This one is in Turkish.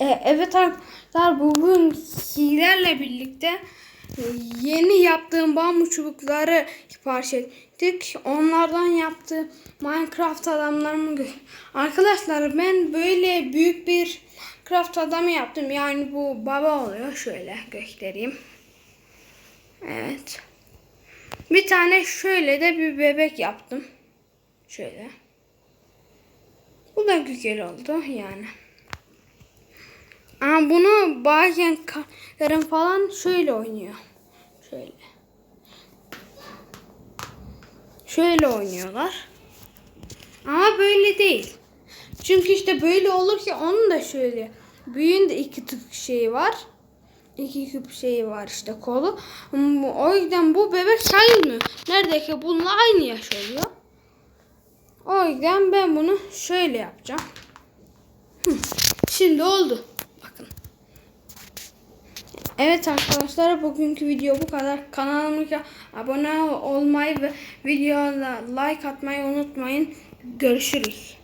E, evet arkadaşlar bugün sizlerle birlikte e, yeni yaptığım bambu çubukları ettik. Onlardan yaptığım Minecraft adamlarımı Arkadaşlar ben böyle büyük bir Minecraft adamı yaptım. Yani bu baba oluyor. Şöyle göstereyim. Evet. Bir tane şöyle de bir bebek yaptım. Şöyle. Bu da güzel oldu yani. Ama bunu bazen karın falan şöyle oynuyor. Şöyle. Şöyle oynuyorlar. Ama böyle değil. Çünkü işte böyle olur ki onun da şöyle. Büyüğün de iki tık şeyi var. İki küp şeyi var işte kolu. O yüzden bu bebek sayılmıyor. Neredeki bununla aynı yaş oluyor. O yüzden ben bunu şöyle yapacağım. Şimdi oldu. Evet arkadaşlar bugünkü video bu kadar. Kanalıma abone olmayı ve videoya like atmayı unutmayın. Görüşürüz.